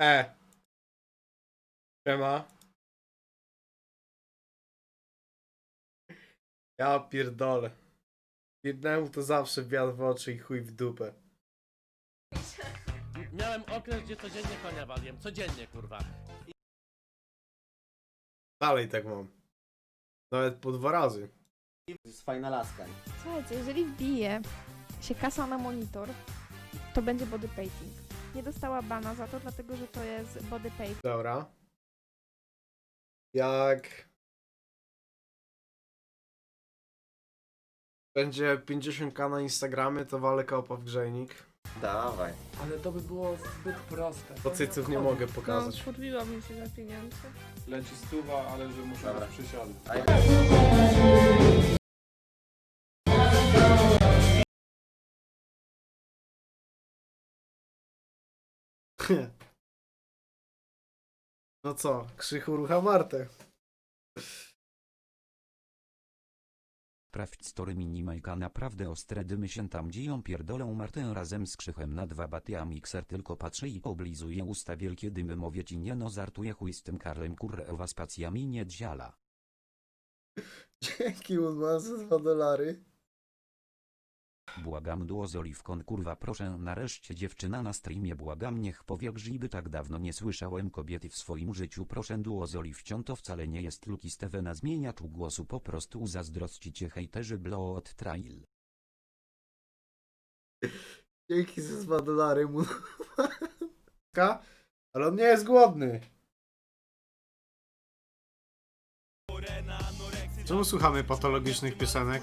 E. Siema. Ja pierdolę. Jednemu to zawsze wiatr w oczy i chuj w dupę. Miałem okres, gdzie codziennie konia waliłem. Codziennie, kurwa. Dalej tak mam. Nawet po dwa razy. jest fajna laska. Słuchajcie, jeżeli wbije się kasa na monitor, to będzie body painting. Nie dostała bana za to, dlatego że to jest body paint. Dobra. Jak będzie 50k na Instagramie, to walę kopa w grzejnik. Dawaj. Ale to by było zbyt proste. Bo cyców nie mogę No, pokazać. podbiłabym się za pieniądze. Leci stuwa, ale że muszę Dobra. A jak... No co, krzychu rucha Martę. Sprawdź story minimajka naprawdę ostre dymy się tam dzieją pierdolą Martę razem z krzychem na dwa baty a mikser tylko patrzy i oblizuje usta wielkie dymy mówię ci nie no żartuję chuj z tym Karlem kurwa spacjami nie dziala. Dzięki Woodman za 2 dolary. Błagam duo z oliwką kurwa proszę nareszcie dziewczyna na streamie błagam niech powie grzyby tak dawno nie słyszałem kobiety w swoim życiu proszę duo z oliwcią to wcale nie jest Luki Stevena zmieniacz głosu po prostu zazdrościcie hejterzy blow od trail. Dzięki za 2 dolary. mu- Ale on nie jest głodny. Czemu słuchamy patologicznych piosenek?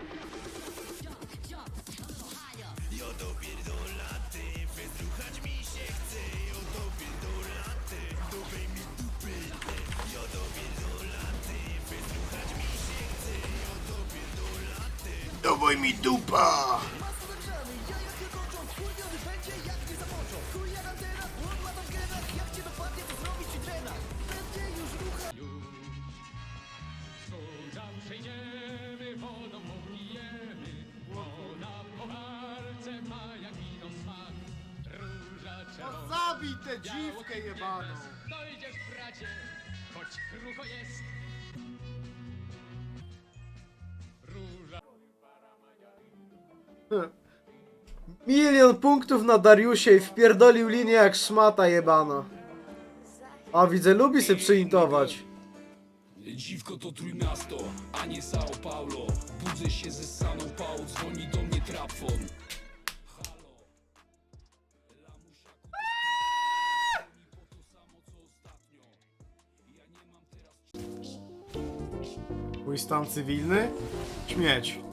Dawaj mi dupa! Przejdziemy, wodą popijemy, woda po walce ma jak ino smak. Róża czerwona, Zabij tę dziwkę jebaną! dojdziesz bracie, choć krucho jest. Milion punktów na Dariusie i wpierdolił linię jak szmata jebana. A widzę, lubi się przyintować. Dziwko to trójmiasto, a nie Sao Paulo Budzę się ze saną pał, dzwoni do mnie trapfon Mój stan cywilny? Śmieć.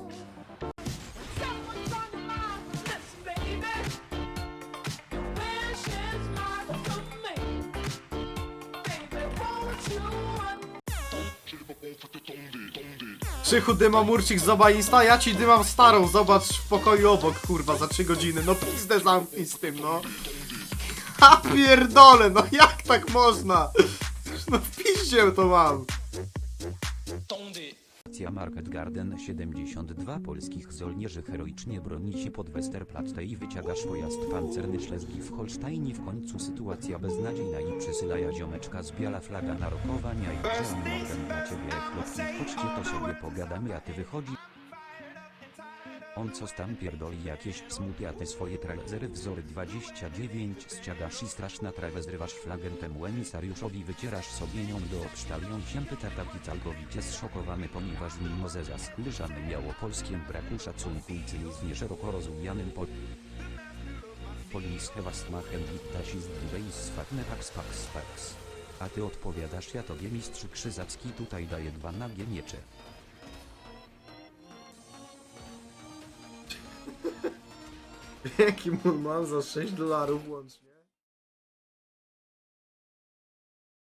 Krzychu dyma murcik, zobacz insta, ja ci dymam starą, zobacz w pokoju obok, kurwa, za 3 godziny. No pizdę zamknij z tym, no. Ha pierdolę, no jak tak można? No w piździe to mam. Akcja Market Garden 72 polskich żołnierzy heroicznie broni się pod Westerplatte i wyciągasz pojazd pancerny Szlezgi w Holsztajnie. W końcu sytuacja beznadziejna i przysylaja ziomeczka z biala flaga na rokowania i chciałem na ciebie chłopcy? chodźcie to sobie pogadamy a ty wychodzi on co tam pierdoli jakieś smuty a te swoje trailery wzory 29 ściagasz i straszna trawę zrywasz flagę temu emisariuszowi wycierasz sobie nią do obsztalią się pyta taki całkowicie zszokowany ponieważ mimo ze zasłyszany miało polskiem braku szacunku i cynizmie szeroko rozumianym po Polis was machen das ist die Base fakne pax pax pax. A ty odpowiadasz ja tobie mistrz Krzyzacki tutaj daje dwa nagie miecze. Jaki Murman za 6 dolarów łącznie.